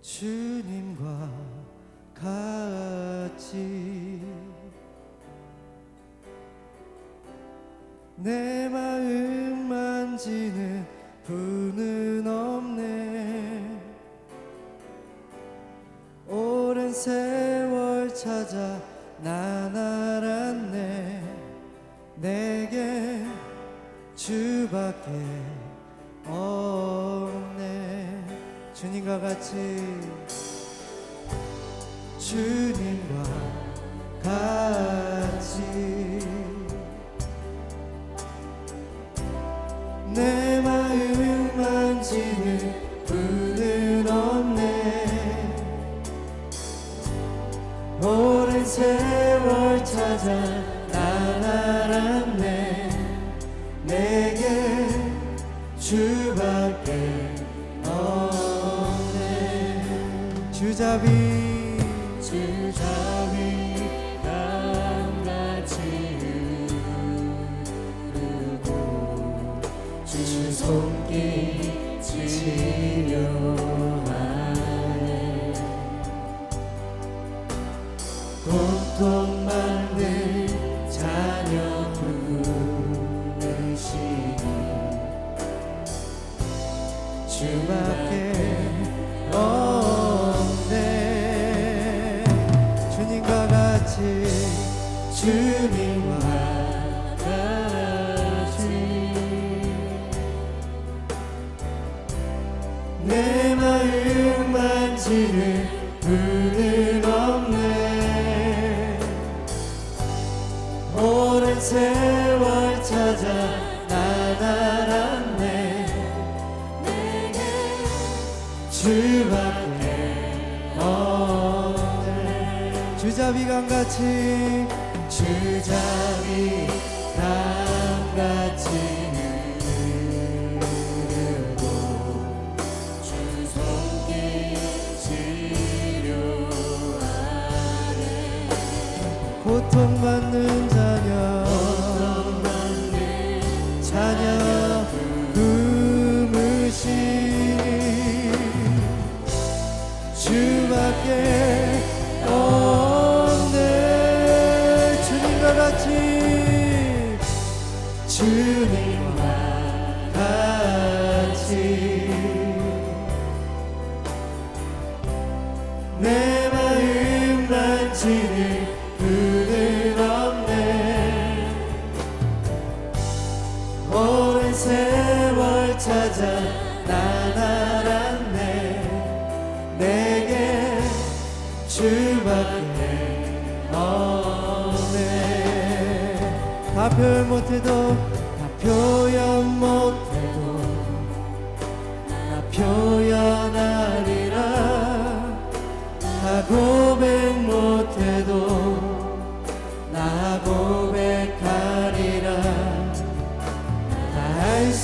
주님과 같이 내 마음 만지는 분은 없네. 오랜 세월 찾아 난 알았네. 내게 주밖에 주님과 같이 주님과 같이 내 마음 만지는 분은 없네. 오랜 세월 찾아 난 알았네 없 내 마음 만지는 분은 없네. 오랜 세월 찾아 난 알았네. 내게 주밖에 없네 주잡이 강같이 주잡 고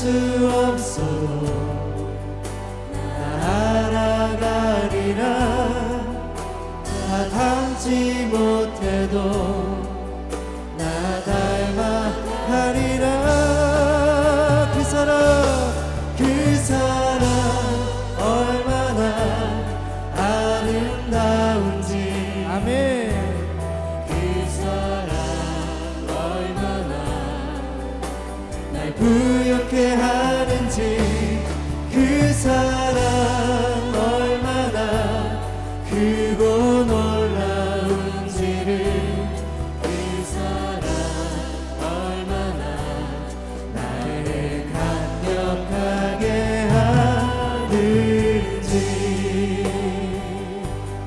수 없어도 나 알아가리라. 다 닮지 못해도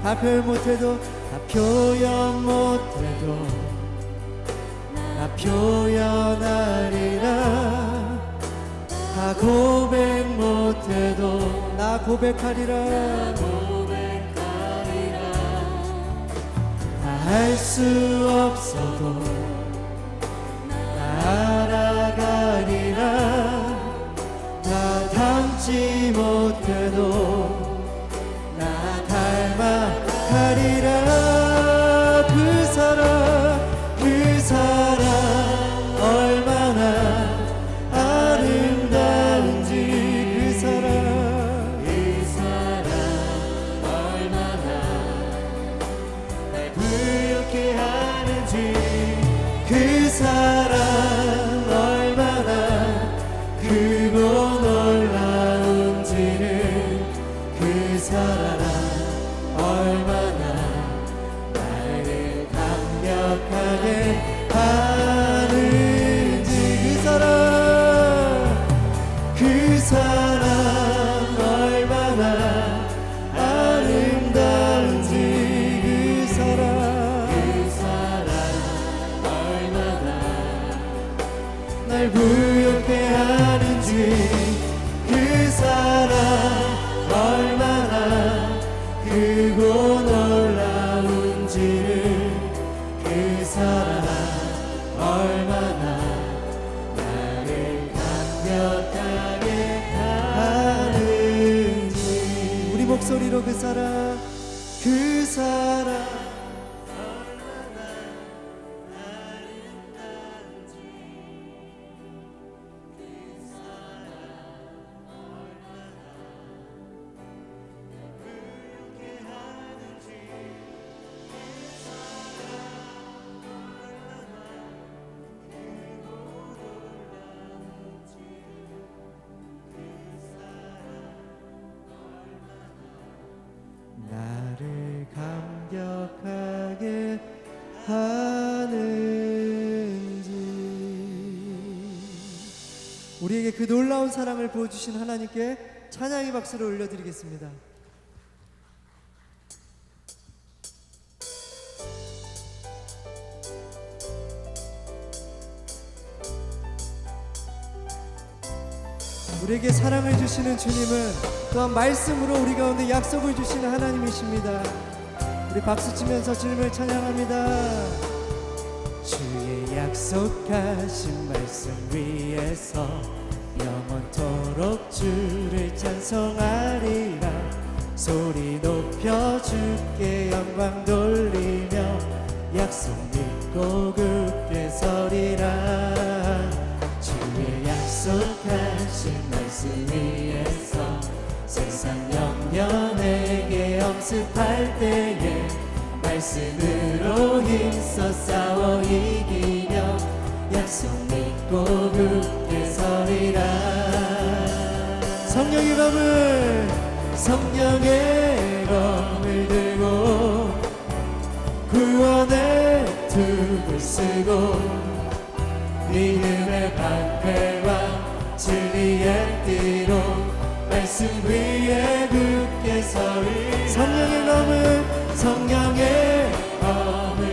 다 표현 못해도 다 표현 못해도 나 표현하리라 다 고백 못해도 나 고백하리라. 다 할 수 없어도 나 알아가리라. 다 닮지 못해도 Yeah. 그 사랑 그 사랑 그 놀라운 사랑을 보여주신 하나님께 찬양의 박수를 올려드리겠습니다. 우리에게 사랑을 주시는 주님은 또한 말씀으로 우리 가운데 약속을 주시는 하나님이십니다. 우리 박수 치면서 주님을 찬양합니다. 약속하신 말씀 위에서 영원토록 주를 찬송하리라. 소리 높여 주께 영광 돌리며 약속 믿고 굳게 서리라. 주의 약속하신 말씀 위에서 세상 영년에게 엄습할 때에 말씀으로 힘써 싸워 이기며 약속 믿고 굳게 성령의 검을 성령의 검을 들고 구원의 툭을 쓰고 믿음의 방패와 진리의 띠로 말씀 위에 굳게 서리 성령의 검을 성령의 검을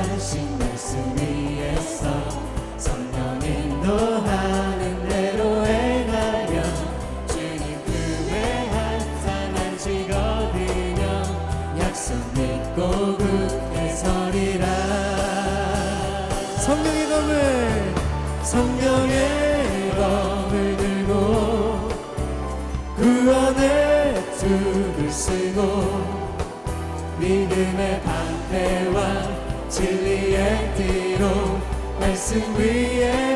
방패와 진리의 띠로 말씀 위에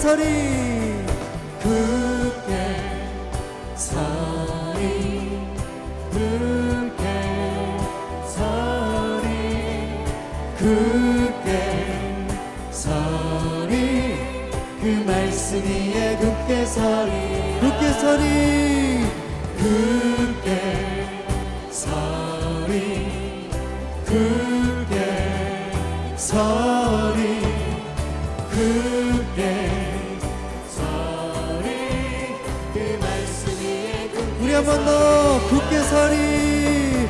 굳 더 굳게 서리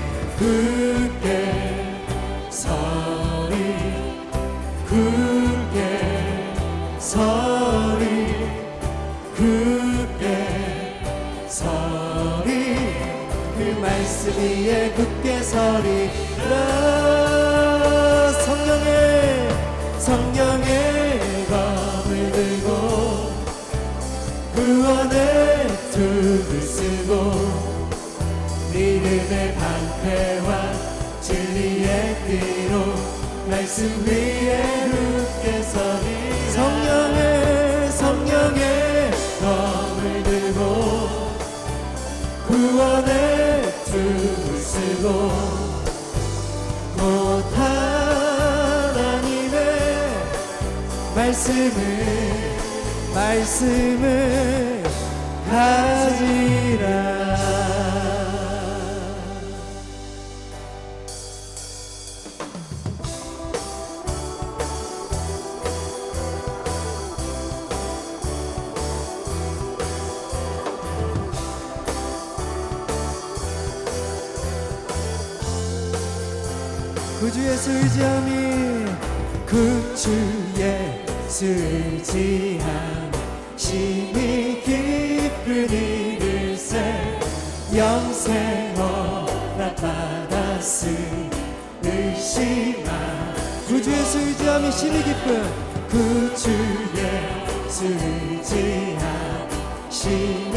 말씀을 말씀을 가지라. 구주 예수 의지함이 의지함 심히 깊은 이를새 영생 허락 받았으 의심하 구주 예수 의지함이 심히 깊은 구주 예수 의지함 심히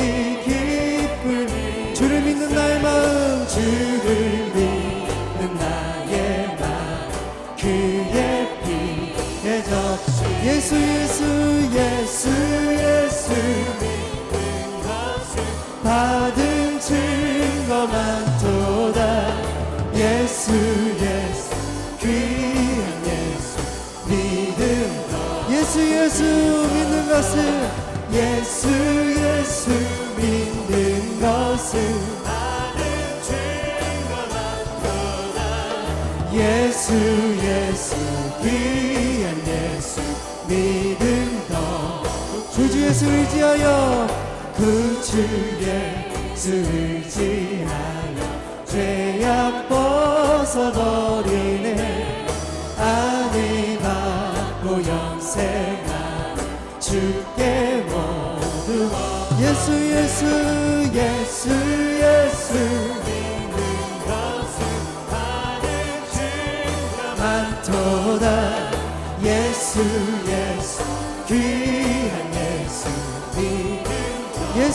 주 예수 의지하여 죄악 벗어버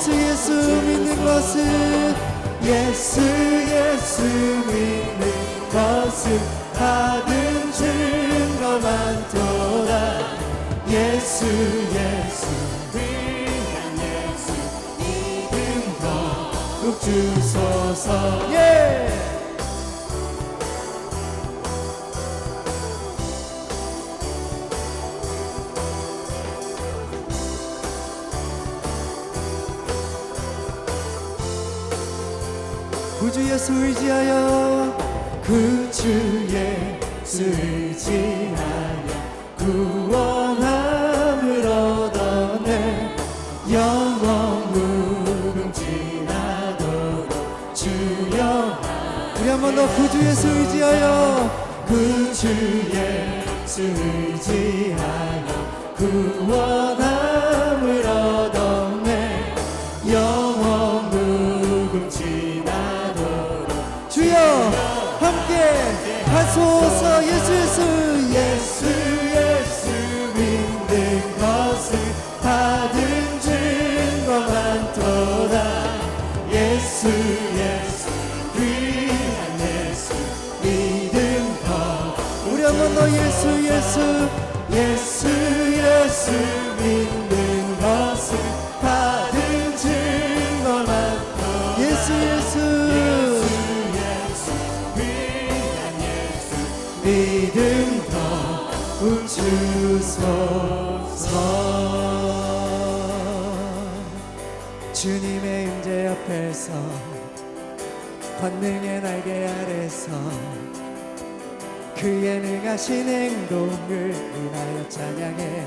예수 예수 믿는 것을 예수 예수 믿는 것을 받은 증거만 도다 예수 예수 귀한 예수 믿음 더욱 주소서. 예 구주 예수 의지하여 구주 예수 의지하여 구원함을 얻어내 영원 무궁지나도록 주여 우리 한 번 더 구주 예수 의지하여 구주 예수 의지하여 구원함 하소서 예수 예수 예수 믿는 것을 받은 증거만 도다 예수 예수 귀한 예수 믿음 더 우리 한번 더 예수 예수 예수 예수 믿는 앞에서 권능의 날개 아래서 그의 능하신 행동을 인하여 찬양해.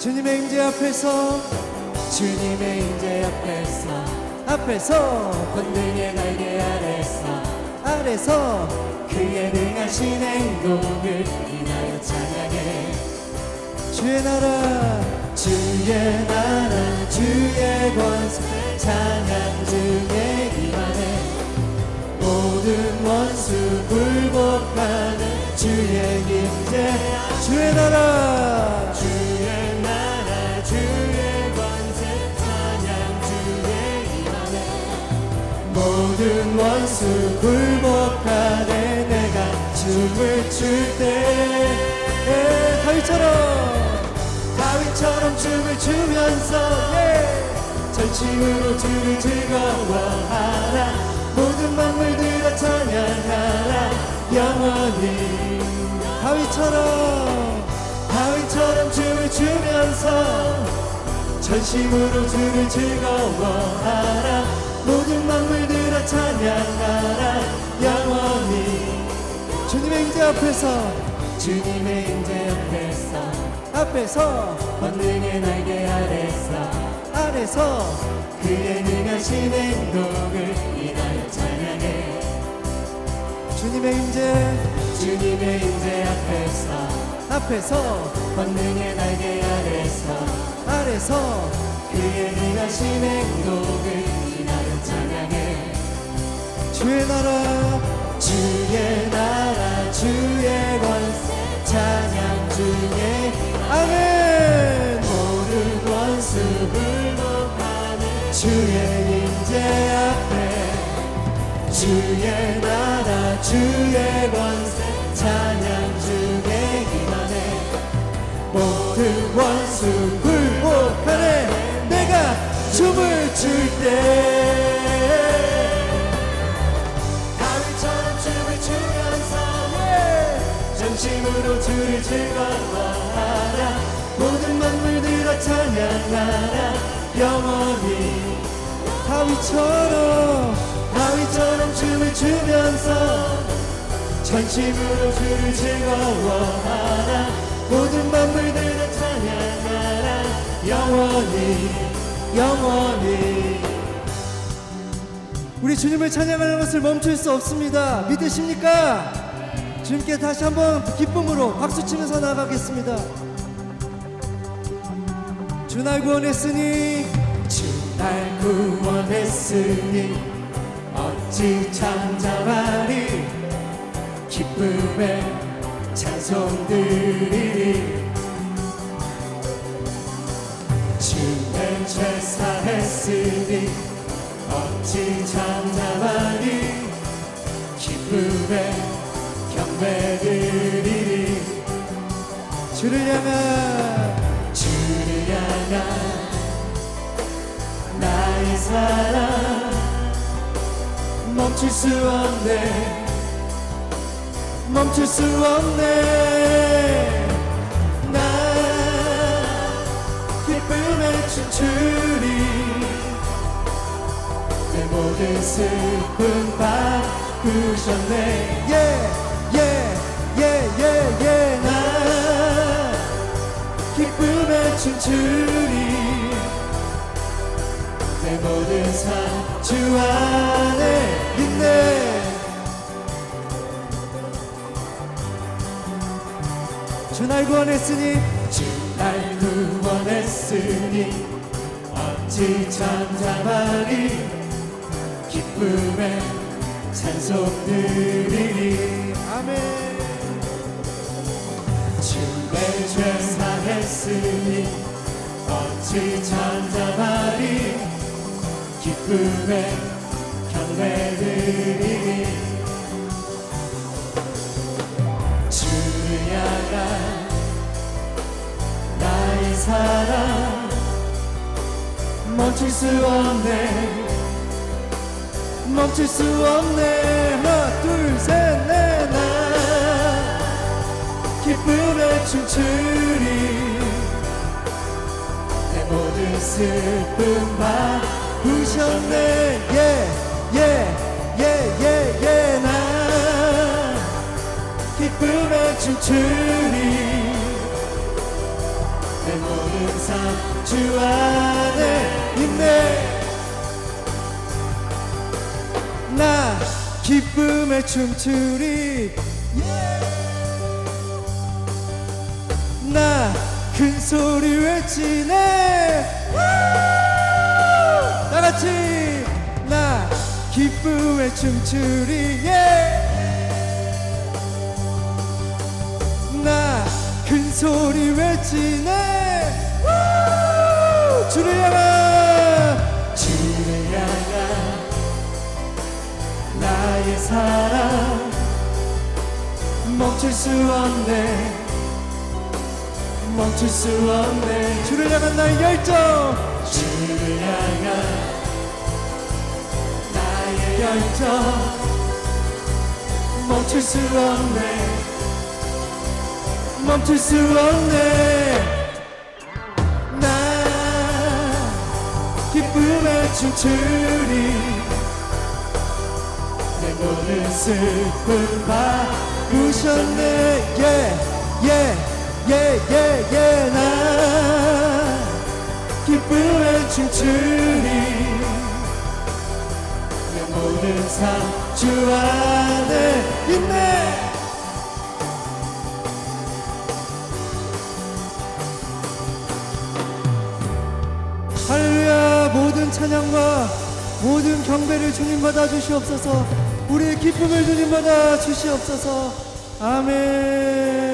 주님의 임재 앞에서 주님의 임재 앞에서 앞에서 권능의 날개 아래서 아래서 그의 능하신 행동을 인하여 찬양해. 주의 나라 주의 나라 주의 권세 찬양 중에 임하네 모든 원수 굴복하는 주의 임재 주의 나라. 주의 나라 주의 권세 찬양 주의 임하네 모든 원수 굴복하네. 내가 춤을 출때 다윗처럼 다윗처럼 춤을 추면서 예. 전심으로 주를 즐거워하라. 모든 만물들아 찬양하라. 영원히. 다윗처럼 다윗처럼 춤을 추면서 전심으로 주를 즐거워하라. 모든 만물들아 찬양하라. 영원히. 주님의 임재 앞에서 주님의 임재 옆에서 앞에서 권능의 날개 아래서 아래서 그의 능하신 행동을 인하여 찬양해. 주님의 임재 주님의 임재 앞에서 앞에서 권능의 날개 아래서 아래서 그의 능하신 행동을 인하여 찬양해. 주의 나라 주의 나라 주의 권세 찬양 중에 아멘. 모든 원수 불복하는 주의 임재 앞에 주의 나라 주의 권세 찬양 중에 임하네 모든 원수 굴복하네 내가 춤을 출때 즐거워하라. 모든 만물들아 찬양하라. 영원히 다윗처럼 다윗처럼 춤을 추면서 전심으로 주를 즐거워하라. 모든 만물들아 찬양하라. 영원히 영원히. 우리 주님을 찬양하는 것을 멈출 수 없습니다. 믿으십니까? 주님께 다시 한번 기쁨으로 박수 치면서 나가겠습니다. 주날 구원했으니. 주날 구원했으니 어찌 잠잠하리? 기쁨에 찬송 드리리. 주의 죄 사했으니 어찌 잠잠하리? 기쁨에 경배 드리리 주를 향한 주를 향한 나의 사랑. 멈출 수 없네. 멈출 수 없네. 나 기쁨에 춤추리. 내 모든 슬픔 바꾸셨네. 예 춤추리 내 모든 삶 주 안에 있네. 주날 구원했으니 주날 구원했으니 어찌 잠잠하리 기쁨에 찬송 드리리 아멘 죄 사했으니 어찌 잠잠하리? 기쁨에 경배 드리리 주를 향한 나의 사랑 멈출 수 없네. 멈출 수 없네. 하나 둘셋넷나 기쁨에 춤추리. 내 모든 슬픔 바꾸셨네. 예예예예예나. 기쁨에 춤추리. 내 모든 삶 주 안에 있네. 기쁨에 춤추리 나 큰 소리 외치네 다 같이 나 기쁨에 춤추리 나 큰 소리 외치네 주를 향한 주를 향한 나의 사랑. 멈출 수 없네 멈출 수 없네. 주를 향한 나의 열정. 주를 향한 나의 열정. 멈출 수 없네. 멈출 수 없네. 나 기쁨에 춤추리. 내 모든 슬픔 바꾸셨네. 예 예예예 예 나 기쁨에 춤추리. 내 모든 주시옵소서. 우리의 기쁨을 주님 받아 주시옵소서. 아멘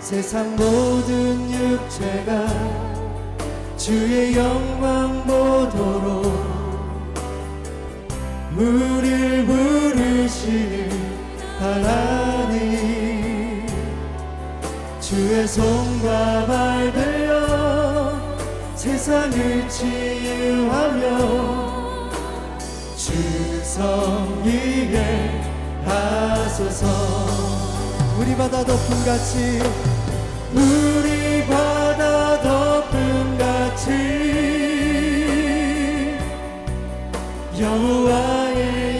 세상 모든 육체가 주의 영광 보도록 우릴 부르시는 하나님. 주의 손과 발 되어 세상을 치유하며 주 성 이게 하소서 우리 바다 덮음 같이 우리 바다 덮음 같이 여호와의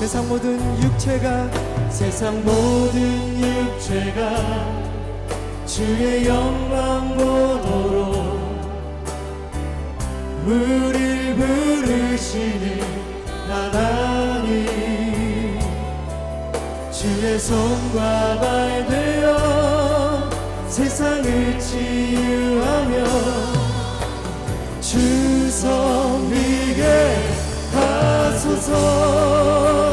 세상 모든 육체가 세상 모든 육체가 주의 영광 보도록 우릴 부르시는 하나님. 주의 손과 발 되어 세상을 치유하며 주성 이게 하소서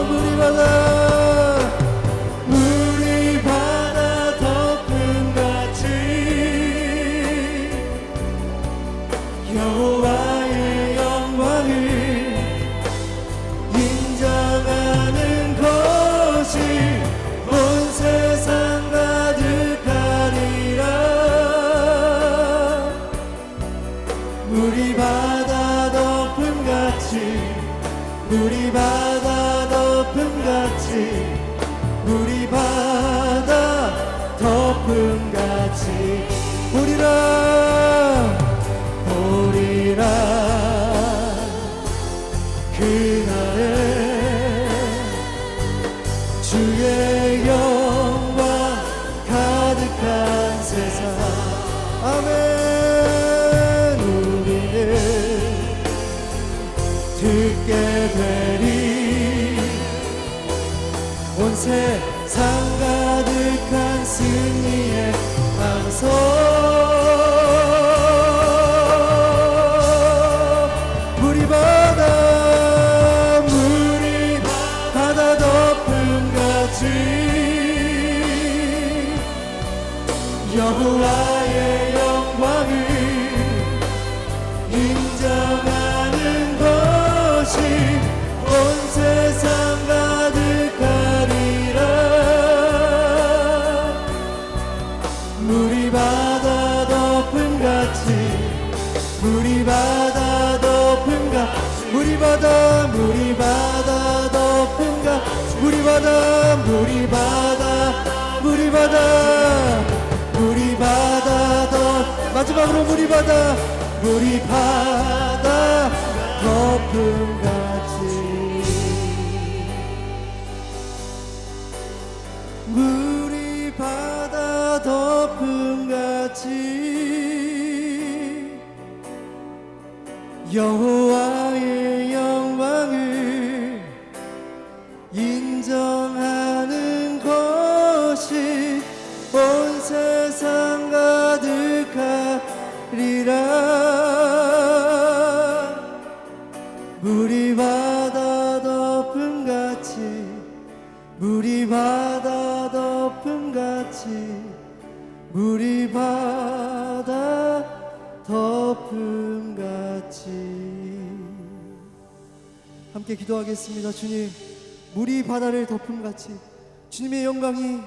바다 물이 바다 물이 바다 물이 바다 더 마지막으로 물이 바다 물이 바다 나아가겠습니다. 주님, 물이 바다를 덮음같이 주님의 영광이